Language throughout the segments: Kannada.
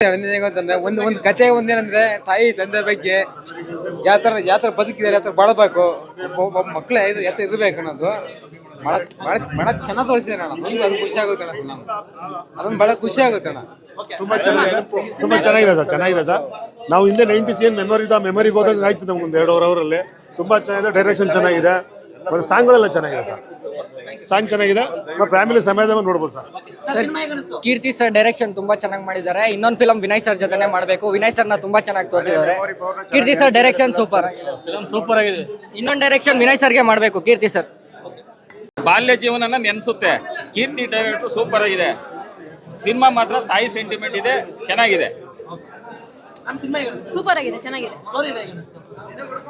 ಗೊತ್ತಂದ್ರೆ ಒಂದು ಒಂದು ಕಥೆ ಒಂದೇನಂದ್ರೆ ತಾಯಿ ತಂದೆ ಬಗ್ಗೆ ಯಾವ ತರ ಯಾವ ತರ ಬದುಕಿದ್ದಾರೆ ಯಾವ ತರ ಬಾಳಬೇಕು ಯಾವ ತರ ಇರ್ಬೇಕು ಅನ್ನೋದು ಬಹಳ ಬಹಳ ಚೆನ್ನಾಗಿ ತೋರಿಸಿದಾರೆ ಅಣ್ಣ ಒಂದು ಅದು ಖುಷಿ ಆಗುತ್ತೆ ಅಣ್ಣ ಅದೊಂದು ಬಹಳ ಖುಷಿ ಆಗುತ್ತೆ ಅಣ್ಣ ತುಂಬಾ ಚೆನ್ನಾಗಿದೆ. ತುಂಬಾ ಚೆನ್ನಾಗಿದೆ ಸರ್ ಚೆನ್ನಾಗಿದೆ ಸರ್. ನಾವು ಹಿಂದೆ ನೈಂಟೀಸ್ ಏನು ಮೆಮೊರಿ ಇದೆ ಮೆಮೊರಿಗೆ ಹೋದಾಗ ಆಯ್ತು ನಮ್ಗೆ ಒಂದು ಎರಡು ಅವರಲ್ಲಿ. ತುಂಬಾ ಚೆನ್ನಾಗಿದೆ ಡೈರೆಕ್ಷನ್ ಚೆನ್ನಾಗಿದೆ. ಮತ್ತೆ ಸಾಂಗ್ಗಳೆಲ್ಲ ಚೆನ್ನಾಗಿದೆ ಸರ್. ಸಾಂಗ್ ಚೆನ್ನಾಗಿದೆ. ನಮ್ಮ ಫ್ಯಾಮಿಲಿ ಸಮೇತ ನೋಡ್ಬೋದು ಸರ್. ಕೀರ್ತಿ ಸರ್ ಡೈರೆಕ್ಷನ್ ತುಂಬಾ ಚೆನ್ನಾಗಿ ಮಾಡಿದ್ದಾರೆ. ಇನ್ನೊಂದು ಫಿಲಂ ವಿನಯ್ ಸರ್ ಜೊತೆನೆ ಮಾಡಬೇಕು. ವಿನಯ್ ಸರ್ನ ತುಂಬಾ ಚೆನ್ನಾಗಿ ತೋರಿಸಿದ್ದಾರೆ. Keerthi sir direction super super ಆಗಿದೆ. ಇನ್ನೊಂದು ಡೈರೆಕ್ಷನ್ ವಿನಯ್ ಸರ್ಗೆ ಮಾಡಬೇಕು ಕೀರ್ತಿ ಸರ್. ಬಾಲ್ಯ ಜೀವನನ ನೆನೆಸುತ್ತೆ. ಕೀರ್ತಿ ಡೈರೆಕ್ಟರ್ ಸೂಪರ್ ಆಗಿದೆ. ಸಿನಿಮಾ ಮಾತ್ರ ತಾಯಿ ಸೆಂಟಿಮೆಂಟ್ ಇದೆ ಚೆನ್ನಾಗಿದೆ. ಸೂಪರ್ ಆಗಿದೆ ಚೆನ್ನಾಗಿದೆ.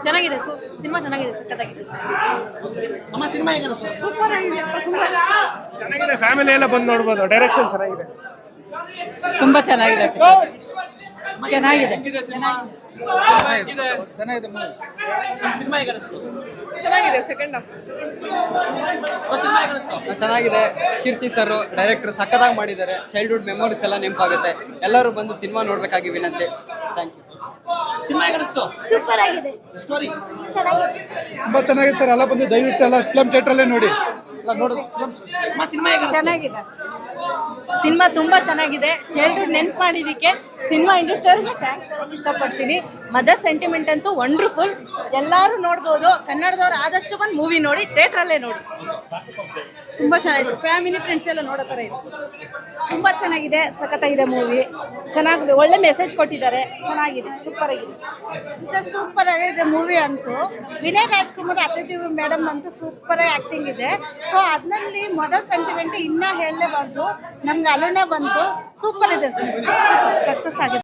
ಚೆನ್ನಾಗಿದೆ ಸಿನಿಮಾ ಚೆನ್ನಾಗಿದೆ ಸಖತ್ತಾಗಿದೆ ಚೆನ್ನಾಗಿದೆ ಫ್ಯಾಮಿಲಿ ಎಲ್ಲ ಬಂದು ನೋಡ್ಬೋದು ಡೈರೆಕ್ಷನ್ ಚೆನ್ನಾಗಿದೆ. ತುಂಬಾ ಚೆನ್ನಾಗಿದೆ. ಚೆನ್ನಾಗಿದೆ. ಚೆನ್ನಾಗಿದೆ. ಸೆಕೆಂಡ್ ಹಾಫ್ ಚೆನ್ನಾಗಿದೆ ಕೀರ್ತಿ ಸರ್ ಡೈರೆಕ್ಟರ್ ಸಖತ್ತಾಗಿ ಮಾಡಿದ್ದಾರೆ. ಚೈಲ್ಡ್ಹುಡ್ ಮೆಮೊರೀಸ್ ಎಲ್ಲ ನೆನಪಾಗುತ್ತೆ. ಎಲ್ಲರೂ ಬಂದು ಸಿನಿಮಾ ನೋಡ್ಬೇಕಾಗಿ ವಿನಂತಿ. ಥ್ಯಾಂಕ್ ಯು ಸೂಪರ್ ಆಗಿದೆ. ಚೆನ್ನಾಗಿದೆ. ತುಂಬಾ ಚೆನ್ನಾಗಿದೆ ಸರ್ ಎಲ್ಲ ಬಂದು ದಯವಿಟ್ಟು ಎಲ್ಲ ಫಿಲಮ್ ಥಿಯೇಟ್ರಲ್ಲೇ ನೋಡಿ. ಚೆನ್ನಾಗಿದೆ. ಸಿನಿಮಾ ತುಂಬಾ ಚೆನ್ನಾಗಿದೆ. ಚೈಲ್ಡ್ಹುಡ್ ನೆನ್ಪು ಮಾಡಿದಕ್ಕೆ ಸಿನಿಮಾ ಇಂಡಸ್ಟ್ರಿಯವ್ರಿಗೆ ಥ್ಯಾಂಕ್ಸ್ ಹೇಳೋಕ್ಕೆ ಇಷ್ಟಪಡ್ತೀನಿ. ಮದರ್ ಸೆಂಟಿಮೆಂಟ್ ಅಂತೂ ವಂಡರ್ಫುಲ್ ಎಲ್ಲರೂ ನೋಡ್ಬೋದು. ಕನ್ನಡದವ್ರು ಆದಷ್ಟು ಬಂದು ಮೂವಿ ನೋಡಿ ಥಿಯೇಟ್ರಲ್ಲೇ ನೋಡಿ. ತುಂಬಾ ಚೆನ್ನಾಗಿದೆ. ಫ್ಯಾಮಿಲಿ ಫ್ರೆಂಡ್ಸ್ ಎಲ್ಲ ನೋಡೋ ಥರ ಇದೆ. ತುಂಬ ಚೆನ್ನಾಗಿದೆ. ಸಖತ್ತಾಗಿದೆ ಮೂವಿ ಚೆನ್ನಾಗಿ ಒಳ್ಳೆ ಮೆಸೇಜ್ ಕೊಟ್ಟಿದ್ದಾರೆ. ಚೆನ್ನಾಗಿದೆ. ಸೂಪರ್ ಆಗಿದೆ. ಸರ್ ಸೂಪರ್ ಆಗಿದೆ ಮೂವಿ ಅಂತೂ. ವಿನಯ್ ರಾಜ್ಕುಮಾರ್ ಅತಿಥಿ ಮೇಡಮ್ ಅಂತೂ ಸೂಪರ್ ಆ್ಯಕ್ಟಿಂಗ್ ಇದೆ. ಸೊ ಅದರಲ್ಲಿ ಮದರ್ ಸೆಂಟಿಮೆಂಟ್ ಇನ್ನೂ ಹೇಳಲೇಬಾರ್ದು ನಮ್ಗೆ ಅಲ್ಲೂ ಬಂತು. ಸೂಪರ್ ಇದೆ ಸಕ್ಸಸ್ ಆಗಿದೆ.